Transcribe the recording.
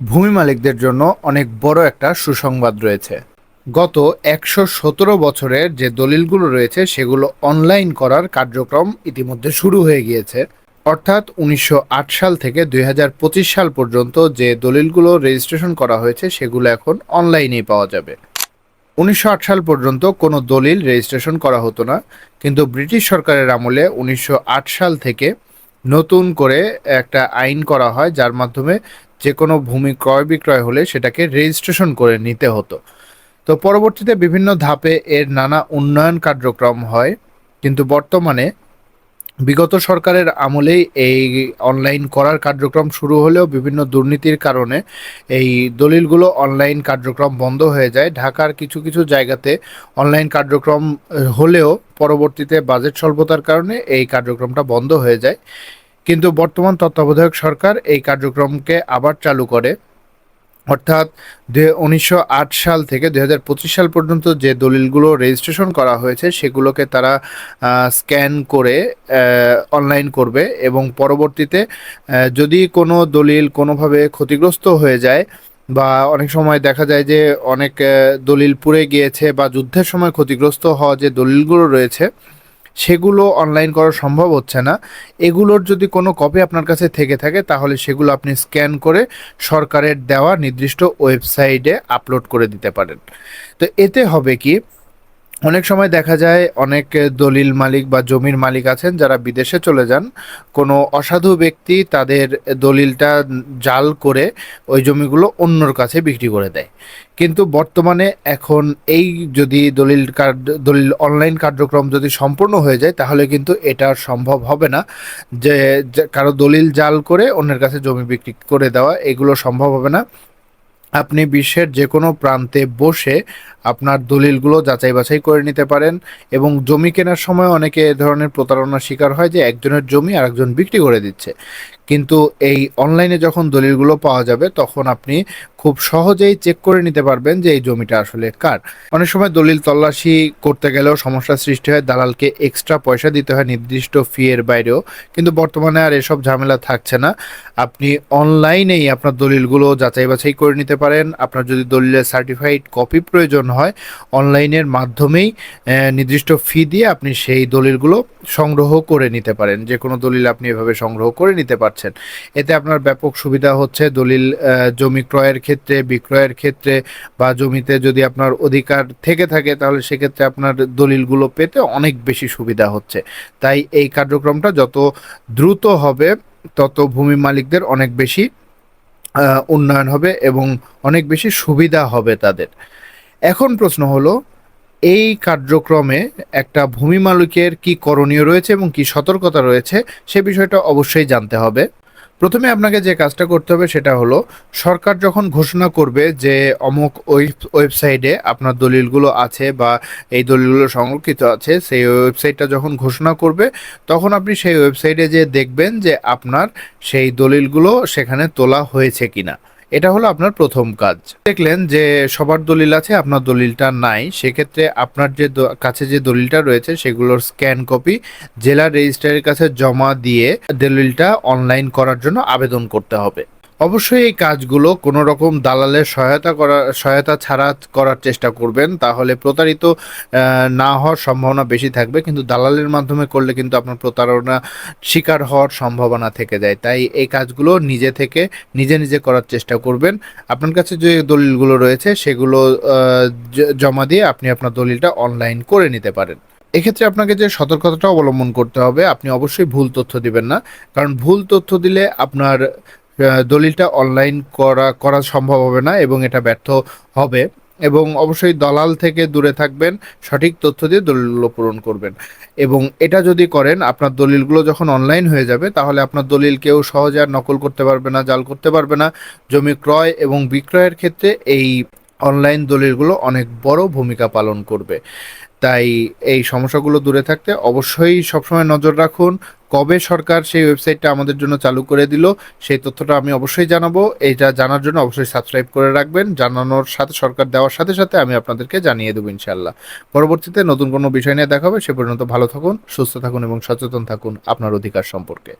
ভূমি মালিকদের জন্য অনেক বড় একটা সুসংবাদ রয়েছে। গত একশো সতেরো বছরের যে দলিলগুলো রয়েছে, সেগুলো অনলাইন করার কার্যক্রম ইতিমধ্যে শুরু হয়ে গিয়েছে। অর্থাৎ উনিশশো আট সাল থেকে দু হাজার পঁচিশ সাল পর্যন্ত যে দলিলগুলো রেজিস্ট্রেশন করা হয়েছে, সেগুলো এখন অনলাইনেই পাওয়া যাবে। উনিশশো আট সাল পর্যন্ত কোনো দলিল রেজিস্ট্রেশন করা হতো না, কিন্তু ব্রিটিশ সরকারের আমলে উনিশশো আট সাল থেকে নতুন করে একটা আইন করা হয়, যার মাধ্যমে যে কোনো ভূমি ক্রয় বিক্রয় হলে সেটাকে রেজিস্ট্রেশন করে নিতে হতো। তো পরবর্তীতে বিভিন্ন ধাপে এর নানা উন্নয়ন কার্যক্রম হয়, কিন্তু বর্তমানে বিগত সরকারের আমলেই এই অনলাইন করার কার্যক্রম শুরু হলেও বিভিন্ন দুর্নীতির কারণে এই দলিলগুলো অনলাইন কার্যক্রম বন্ধ হয়ে যায়। ঢাকার কিছু কিছু জায়গাতে অনলাইন কার্যক্রম হলেও পরবর্তীতে বাজেট স্বল্পতার কারণে এই কার্যক্রমটা বন্ধ হয়ে যায়। কিন্তু বর্তমান তত্ত্বাবধায়ক সরকার এই কার্যক্রমকে আবার চালু করে। অর্থাৎ উনিশশো আট সাল থেকে দুই হাজার পঁচিশ সাল পর্যন্ত যে দলিলগুলো রেজিস্ট্রেশন করা হয়েছে, সেগুলোকে তারা স্ক্যান করে অনলাইন করবে এবং পরবর্তীতে যদি কোনো দলিল কোনোভাবে ক্ষতিগ্রস্ত হয়ে যায় বা অনেক সময় দেখা যায় যে অনেক দলিল পুড়ে গিয়েছে বা যুদ্ধের সময় ক্ষতিগ্রস্ত হওয়া যে দলিলগুলো রয়েছে সেগুলো অনলাইন করা সম্ভব হচ্ছে না। এগুলোর যদি কোনো কপি আপনার কাছে থেকে থাকে, তাহলে সেগুলো আপনি স্ক্যান করে সরকারের দেওয়া নির্দিষ্ট ওয়েবসাইটে আপলোড করে দিতে পারেন। তো এতে হবে কি অনেক সময় দেখা যায় অনেক দলিল মালিক বা জমির মালিক আছেন যারা বিদেশে চলে যান। কোনো অসাধু ব্যক্তি তাদের দলিলটা জাল করে ওই জমিগুলো অন্যর কাছে বিক্রি করে দেয়। কিন্তু বর্তমানে এখন এই যদি দলিল কার্ড, দলিল অনলাইন কার্যক্রম যদি সম্পূর্ণ হয়ে যায়, তাহলে কিন্তু এটা সম্ভব হবে না। যে কারও দলিল জাল করে অন্যের কাছে জমি বিক্রি করে দেওয়া, এগুলো সম্ভব হবে না। আপনি বিশ্বের যে কোনো প্রান্তে বসে আপনার দলিলগুলো যাচাই বাছাই করে নিতে পারেন এবং জমি কেনার সময় অনেকে এ ধরনের প্রতারণার শিকার হয় যে একজনের জমি আরেকজন বিক্রি করে দিচ্ছে। কিন্তু এই অনলাইনে যখন দলিলগুলো পাওয়া যাবে, তখন আপনি খুব সহজেই চেক করে নিতে পারবেন যে এই জমিটা আসলে কার। অনেক সময় দলিল তল্লাশি করতে গেলেও সমস্যার সৃষ্টি হয়, দালালকে এক্সট্রা পয়সা দিতে হয় নির্দিষ্ট ফি এর বাইরেও। কিন্তু বর্তমানে আর এসব ঝামেলা থাকছে না। আপনি অনলাইনেই আপনার দলিলগুলো যাচাই বাছাই করে নিতে পারেন। আপনার যদি দলিলের সার্টিফাইড কপি প্রয়োজন হয় অনলাইনের মাধ্যমেই নির্দিষ্ট ফি দিয়ে আপনি সেই দলিলগুলো সংগ্রহ করে নিতে পারেন। যে কোনো দলিল আপনি এভাবে সংগ্রহ করে নিতে পারছেন। এতে আপনার ব্যাপক সুবিধা হচ্ছে দলিল জমি ক্রয়ের ক্ষেত্রে, বিক্রয়ের ক্ষেত্রে বা জমিতে যদি আপনার অধিকার থেকে থাকে তাহলে সেক্ষেত্রে আপনার দলিলগুলো পেতে অনেক বেশি সুবিধা হচ্ছে। তাই এই কার্যক্রমটা যত দ্রুত হবে, তত ভূমি মালিকদের অনেক বেশি উন্নয়ন হবে এবং অনেক বেশি সুবিধা হবে তাদের। এখন প্রশ্ন হলো এই কার্যক্রমে একটা ভূমি মালিকের কি করণীয় রয়েছে এবং কি সতর্কতা রয়েছে সে বিষয়টা অবশ্যই জানতে হবে। প্রথমে আপনাকে যে কাজটা করতে হবে সেটা হলো, সরকার যখন ঘোষণা করবে যে অমুক ওয়েবসাইটে আপনার দলিলগুলো আছে বা এই দলিলগুলো সংরক্ষিত আছে, সেই ওয়েবসাইটটা যখন ঘোষণা করবে, তখন আপনি সেই ওয়েবসাইটে যে দেখবেন যে আপনার সেই দলিলগুলো সেখানে তোলা হয়েছে কিনা। এটা হলো আপনার প্রথম কাজ। দেখলেন যে সবার দলিল আছে, আপনার দলিলটা নাই, সেক্ষেত্রে আপনার যে কাছে যে দলিলটা রয়েছে, সেগুলোর স্ক্যান কপি জেলা রেজিস্ট্রারের কাছে জমা দিয়ে দলিলটা অনলাইন করার জন্য আবেদন করতে হবে। অবশ্যই এই কাজগুলো কোনো রকম দালালের সহায়তা করা, সহায়তা ছাড়া করার চেষ্টা করবেন, তাহলে প্রতারিত না হওয়ার সম্ভাবনা বেশি থাকবে, কিন্তু দালালের মাধ্যমে করলে কিন্তু আপনার প্রতারণা শিকার হওয়ার সম্ভাবনা থেকে যায়। তাই এই কাজগুলো নিজে থেকে, নিজে নিজে করার চেষ্টা করবেন। আপনার কাছে যে দলিলগুলো রয়েছে, সেগুলো জমা দিয়ে আপনি আপনার দলিলটা অনলাইন করে নিতে পারেন। এক্ষেত্রে আপনাকে যে সতর্কতাটা অবলম্বন করতে হবে, আপনি অবশ্যই ভুল তথ্য দিবেন না। কারণ ভুল তথ্য দিলে আপনার দলিলটা অনলাইন করা করা সম্ভব হবে না এবং এটা ব্যর্থ হবে এবং অবশ্যই দলাল থেকে দূরে থাকবেন, সঠিক তথ্য দিয়ে দলিলগুলো পূরণ করবেন। এবং এটা যদি করেন, আপনার দলিলগুলো যখন অনলাইন হয়ে যাবে, তাহলে আপনার দলিল কেউ সহজে আর নকল করতে পারবে না, জাল করতে পারবে না। জমি ক্রয় এবং বিক্রয়ের ক্ষেত্রে এই অনলাইন দলিলগুলো অনেক বড় ভূমিকা পালন করবে। তাই এই সমস্যাগুলো দূরে থাকতে অবশ্যই সবসময় নজর রাখুন। কবে সরকার সেই ওয়েবসাইটটা আমাদের জন্য চালু করে দিল, সেই তথ্যটা আমি অবশ্যই জানাব। এটা জানার জন্য অবশ্যই সাবস্ক্রাইব করে রাখবেন। জানানোর সাথে সরকার দেওয়ার সাথে সাথে আমি আপনাদেরকে জানিয়ে দেবো ইনশাল্লাহ পরবর্তীতে নতুন কোনো বিষয় নিয়ে দেখা হবে, সে পর্যন্ত ভালো থাকুন, সুস্থ থাকুন এবং সচেতন থাকুন আপনার অধিকার সম্পর্কে।